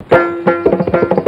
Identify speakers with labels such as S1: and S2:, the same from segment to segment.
S1: Thank you.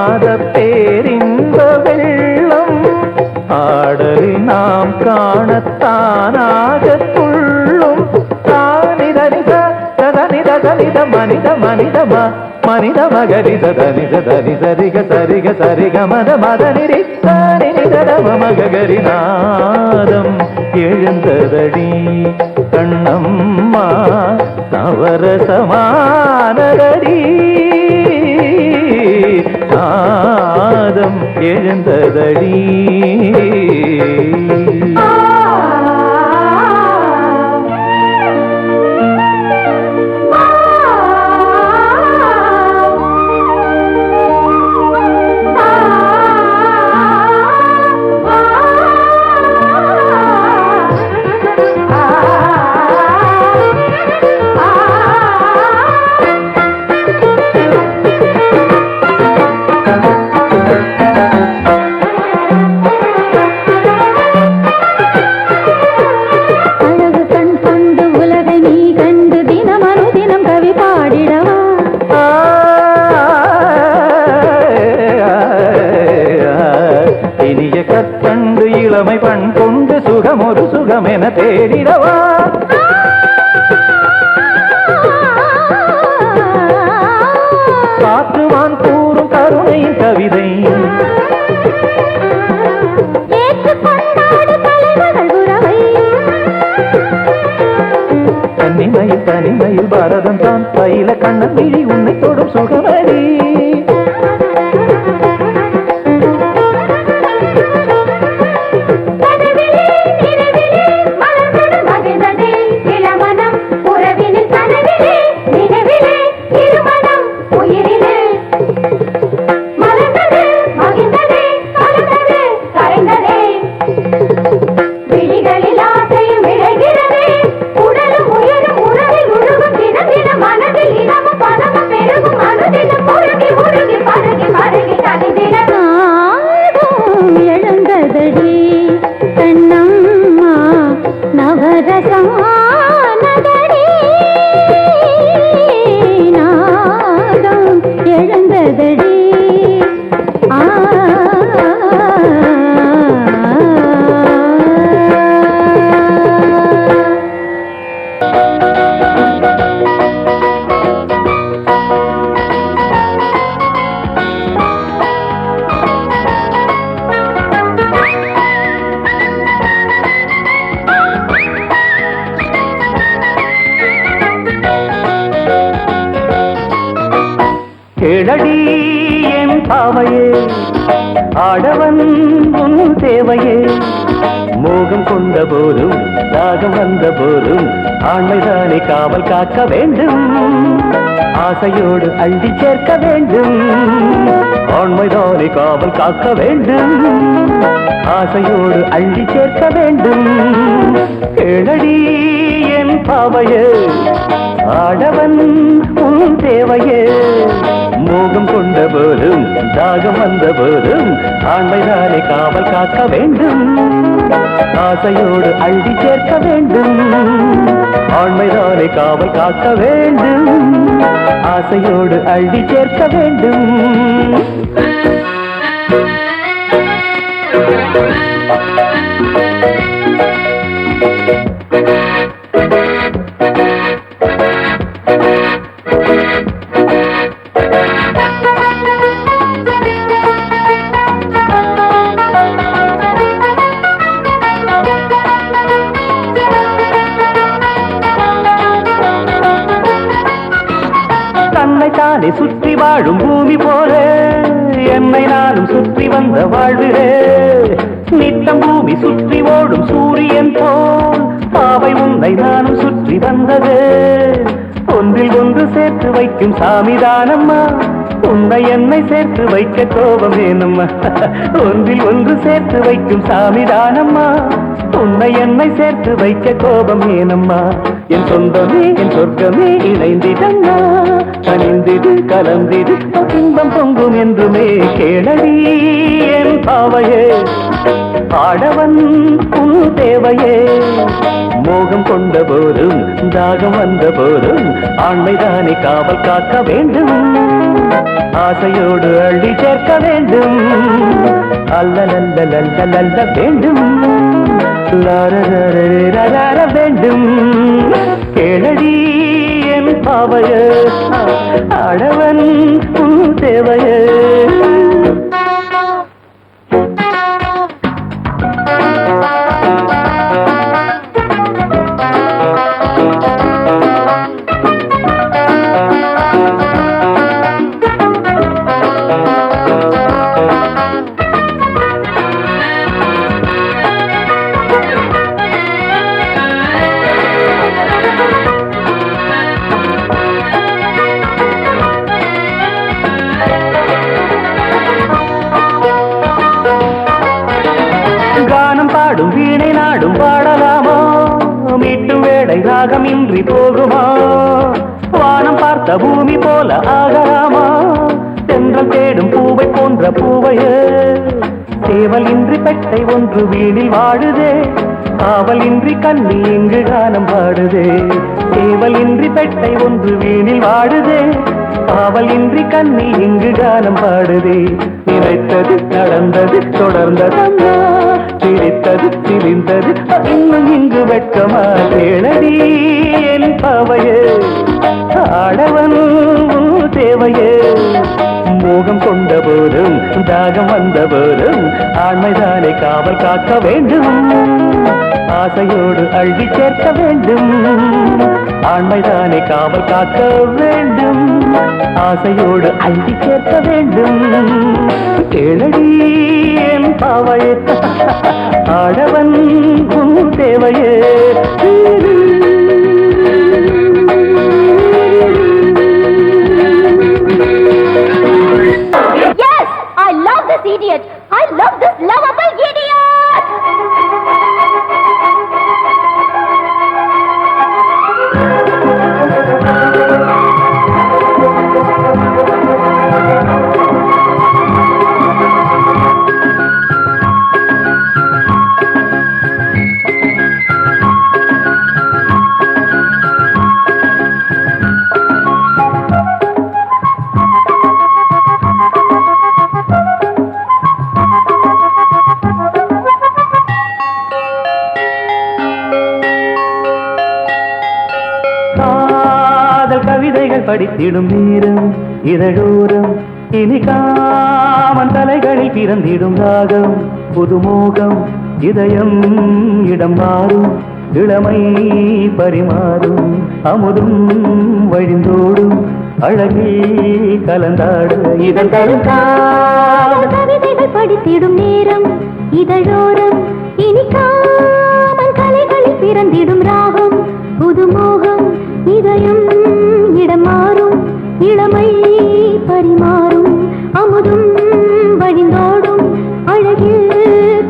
S1: மனித மனிதமா மனித மகரித தனித தனி சரிக சரிக சரிக மத மத நிறி தனிதவ மகரி நாதம் எழுந்ததடி. கண்ணம்மா தவற சமானதடி நாதம் எழுந்ததடி. நாடு சுகமென தேடிடவா? காற்றுவான் கூறும் கருணையின் கவிதை. தனிமையில் தனிமையில் பரதம் தான் பயில கண்ணன் விழி உன்னை தொடும் சுகமடி.
S2: ஆடவன் உன் தேவையே மோகம் கொண்ட போதும் தாகம் வந்த போதும் ஆண்மைதானே காவல் காக்க வேண்டும். ஆசையோடு அள்ளி சேர்க்க வேண்டும். ஆண்மைதானே காவல் காக்க வேண்டும். ஆசையோடு அள்ளி சேர்க்க வேண்டும். கேளடி பாவையே. ஆடவன் உன் தேவையே. மோகம் கொண்ட போதும் தாகம் வந்த போதும் ஆண்மைதானே காவல் காக்க வேண்டும். ஆசையோடு அள்ளி சேர்க்க வேண்டும். ஆண்மைதானே காவல் காக்க வேண்டும். ஆசையோடு அள்ளி சேர்க்க வேண்டும். Thank you. சேர்த்து வைக்கும் சாமிதானம்மா. உன்னை என்னை சேர்த்து வைக்க கோபம் வேணும்மா ஒன்றில் ஒன்று சேர்த்து வைக்கும் சாமிதானம்மா. உன்னை என்னை சேர்த்து வைக்க கோபம் ஏனம்மா என் சொந்தமே என் சொர்க்கமே இணைந்திடம்மா கனிந்திடு கலந்திடு இன்பம் பொங்கும் என்றுமே கேளடி என் பாவையே. ஆடவன் உன் தேவையே. மோகம் கொண்ட போதும் தாகம் வந்த போதும் ஆண்மைதானே காவல் காக்க வேண்டும். ஆசையோடு அள்ளி சேர்க்க வேண்டும். அல்ல நல்ல நல்ல நல்ல வேண்டும். வேண்டும். கேளடி என் பாவைய அடவன் உன் தேவைய. சேவல் இன்றி பெட்டை ஒன்று வீணில் வாழுதே. காவலின்றி கண்ணி இங்கு கானம் பாடுதே. சேவல் பெட்டை ஒன்று வீணில் வாடுதே காவலின்றி கண்ணி இங்கு கானம் பாடுதே. நினைத்தது நடந்தது தொடர்ந்ததம்மா சிரித்தது சிரிந்தது இன்னும் இங்கு வெட்கமா கேளடி என் பாவையே ஆடவன் தேவையே. மோகம் கொண்ட போதும் தாகம் வந்த போதும் ஆண்மைதானே காவல் காக்க வேண்டும். ஆசையோடு அள்ளி சேர்க்க வேண்டும். ஆண்மைதானே காவல் காக்க வேண்டும். ஆசையோடு அள்ளி சேர்க்க வேண்டும். கேளடி என் பாவையே. ஆடவன் உன் தேவையே.
S1: Idiot.
S2: பிறந்திடும் படித்திடும் நேரம் இதழோரம். இனி காமன் தலைகளில் பிறந்திடும் ராகம் புதுமோகம் இதயம் இடம் மாறும் இளமை பரிமாறும் அமுதும் வழிந்தோடும் அழகில் கலந்தாடு இதன்
S1: கவிதைகள் படித்திடும் நேரம் இதழோரம். இனி காமன் கலைகளில் பிறந்திடும் ராகம் இளமை பரிமாறும் அமுதும் வழிந்தோடும் அழகில்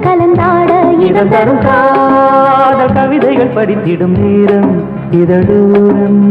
S1: கலந்தாட
S2: இதன் தரும் காதல் கவிதைகள் படித்திடும் நேரம் இதழோரம்.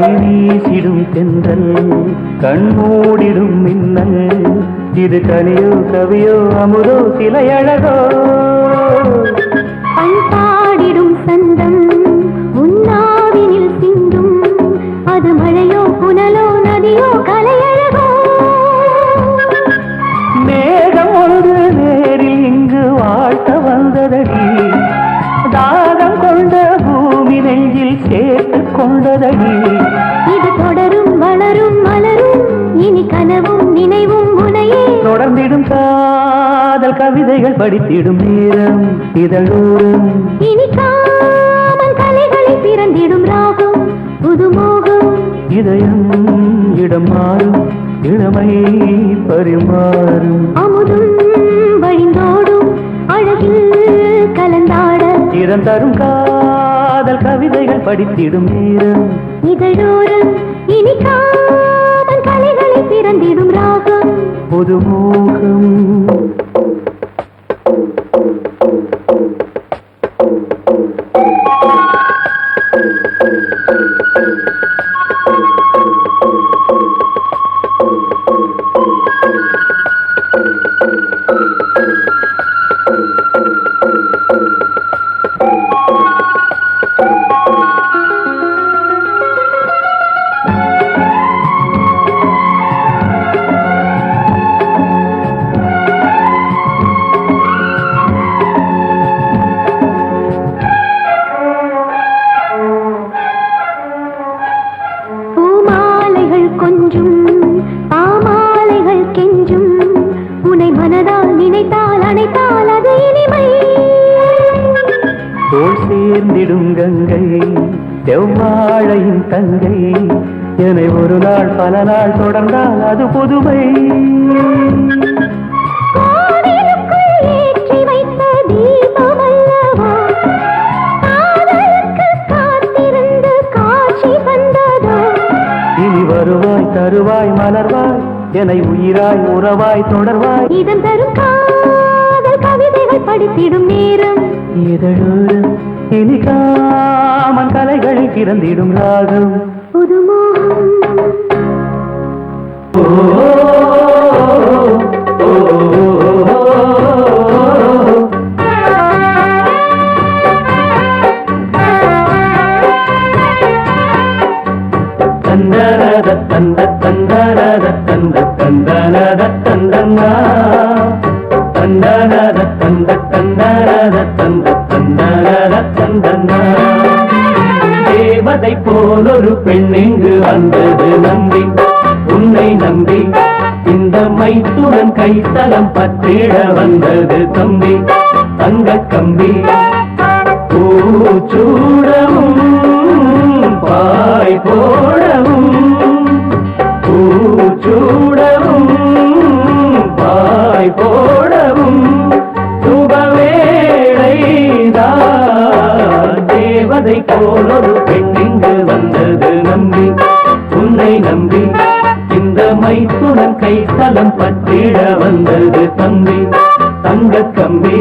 S2: கை வீசிடும் தென்றல் கண்மூடிடும் மின்னல் இது கனியோ கவியோ அமுதோ சிலை அழகோ
S1: பண்பாடிடும் சந்தம் உன்னாவினில் சிந்தும் அது மழையோ புனலோ நதியோ கலையழகோ.
S2: மேகம் ஒன்று நேரில் இங்கு வாழ்த்த வந்ததடி தாகம் கொண்ட பூமி நெஞ்சில் சேர்த்து கொண்டதடி.
S1: இனி கனவும் நினைவும் உனையே.
S2: தொடர்ந்திடும் காதல் கவிதைகள் படித்திடும் நேரம் இதழோரம்
S1: இனி காமல் கலைகளில் பிறந்திடும் ராகம் புதுமோகம்.
S2: இதயம் இடம் மாறும் இளமை பரிமாறும்.
S1: அமுதும் வழிந்தோடும் அழகில் கலந்தாட.
S2: இடம் தரும் காதல் கவிதைகள் படித்திடும் நேரம்.
S1: இதழோரம் இனி கலைகளில் பிறந்திடும் ராகம்.
S2: புதுமோகம். உறவாய் தொடர்வாய்.
S1: இதம் தரும் காதல் கவிதைகள் படித்திடும் நேரம்.
S2: இதழோரம் இனி காமன் கலைகளில் பிறந்திடும் ராகம்.
S1: புதுமோகம்.
S2: தந்தனத தேவதை போலொரு பெண் இங்கு வந்தது நம்பி உன்னை நம்பி இந்த மைத்துடன் கைத்தலம் பற்றிட வந்தது தம்பி. தங்க கம்பி. பூச்சூடவும் பாய் போடவும் பூச்சூடவும் கைத்தலம் பற்றிட வந்தது தம்பி தங்க கம்பி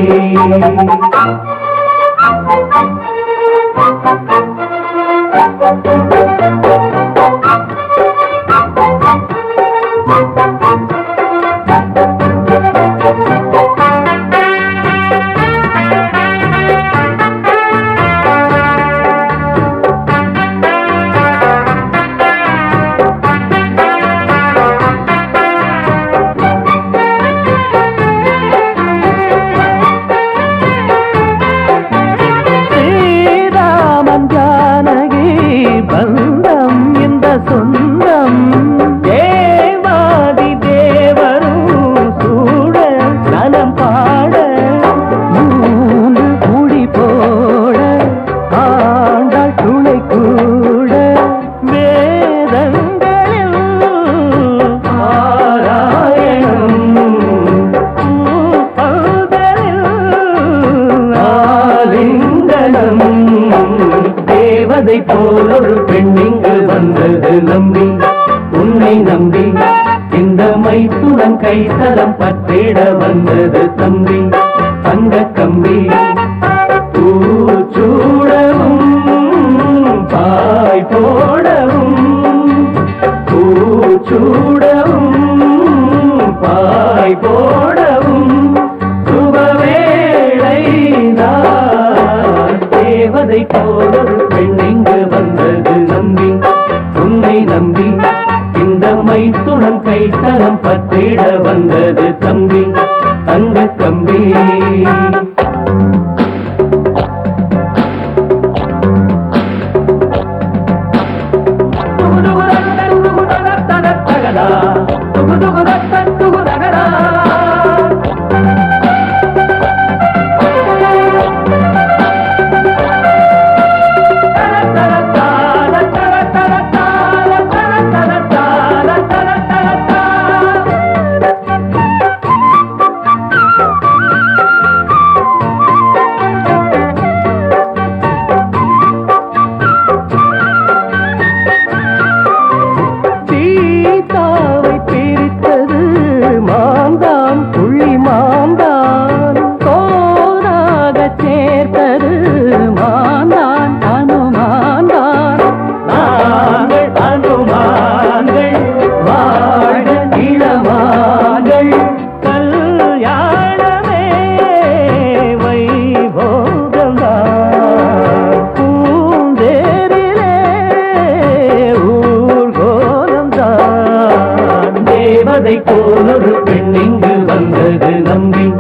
S1: ஒரு பெண் இங்கு வந்தது நம்பி.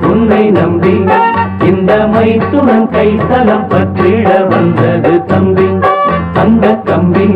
S1: உன்னை நம்பி. இந்த மைத்துடன் கைத்தலம் பற்றிட வந்தது தம்பி. அந்த கம்பி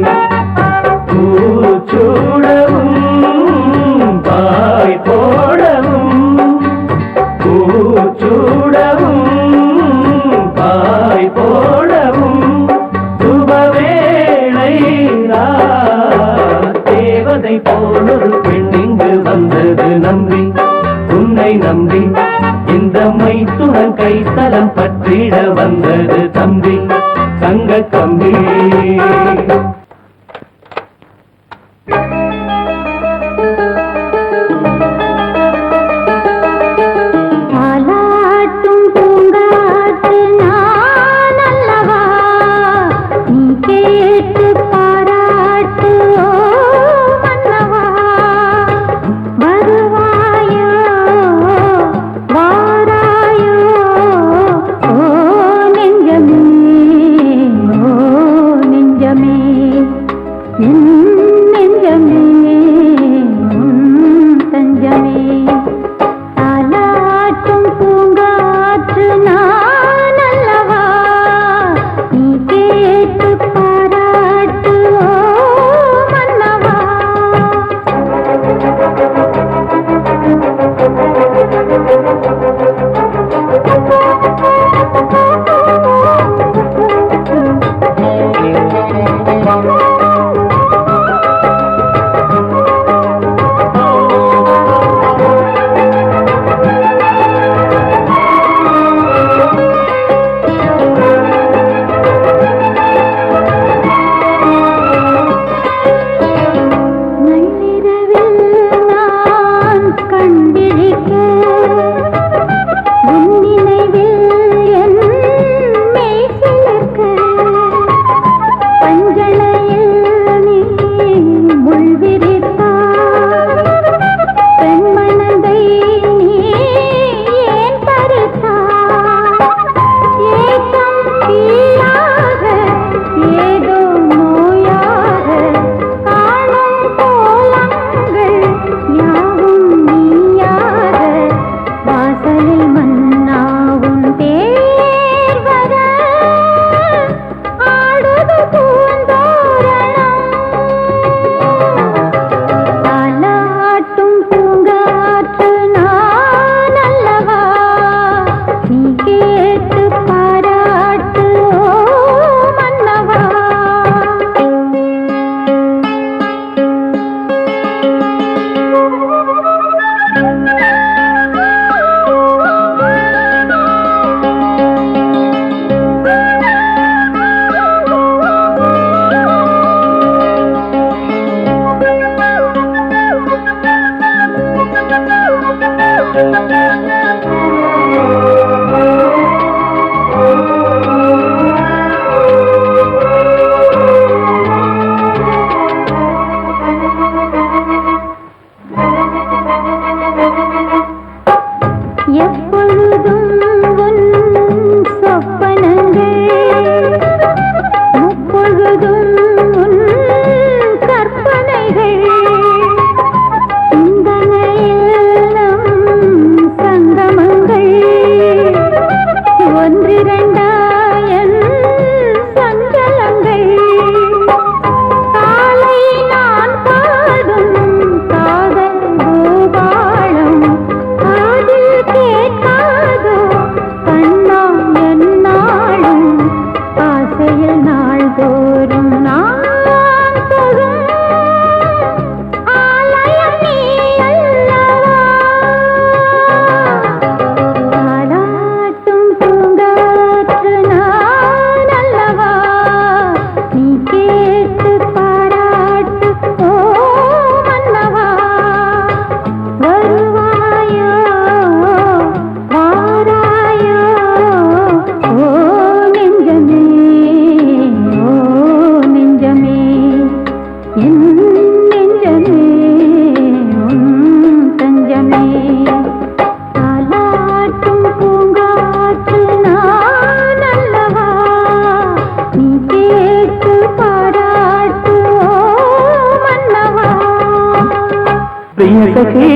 S1: சகி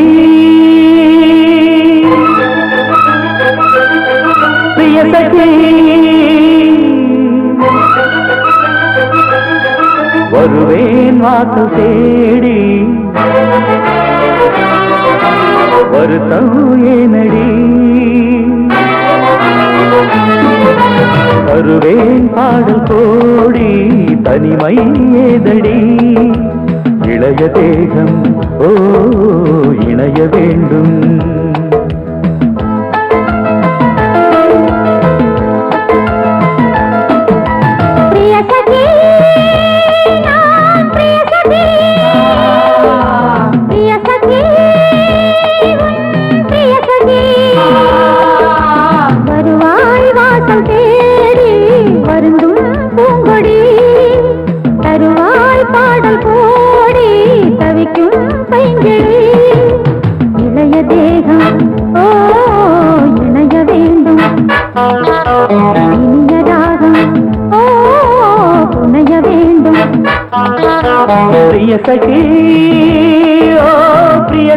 S1: பிரிய சகி வருவேன் வாசல் தேடி. வருத்தம் ஏனடி. தருவேன் பாடல் கோடி தனிமை ஏதடி. இளைய தேகம் ஓ இணைய வேண்டும்.
S2: ప్రియ సఖీ
S1: ఓ ప్రియ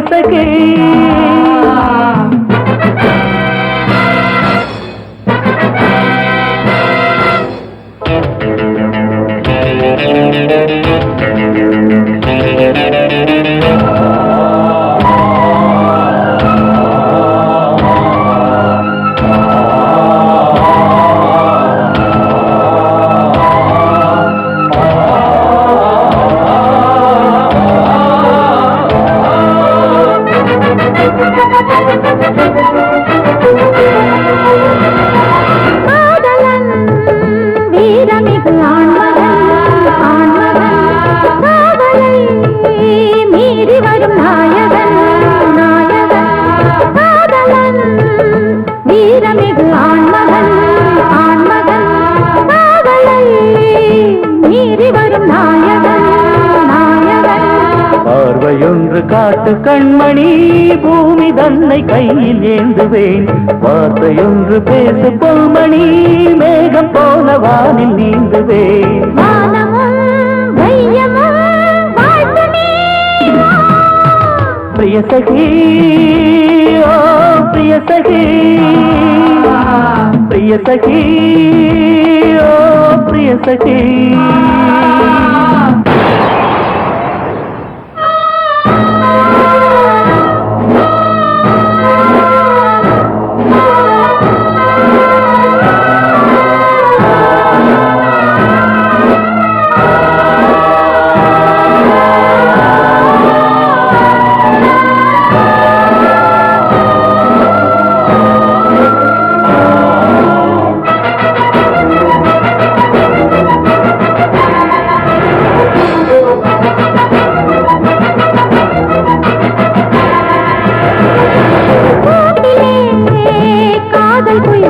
S1: நீ பூமி தன்னை கையில் ஏந்துவேன். வார்த்தையொன்று பேசு பொன்மணி மேகம் போல வானில் நீந்துவேன். பிரிய சகி ஓ பிரிய சகி. பிரிய சகி ஓ பிரிய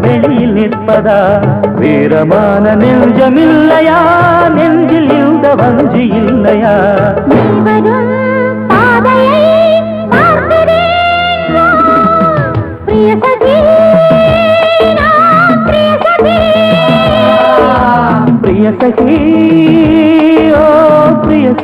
S1: வெளியில் நிற்பதா? வீரமான நெஞ்சமில்லையா? நெஞ்சில் இந்த வஞ்சி இல்லையா?
S2: பிரிய ஓ பிரிய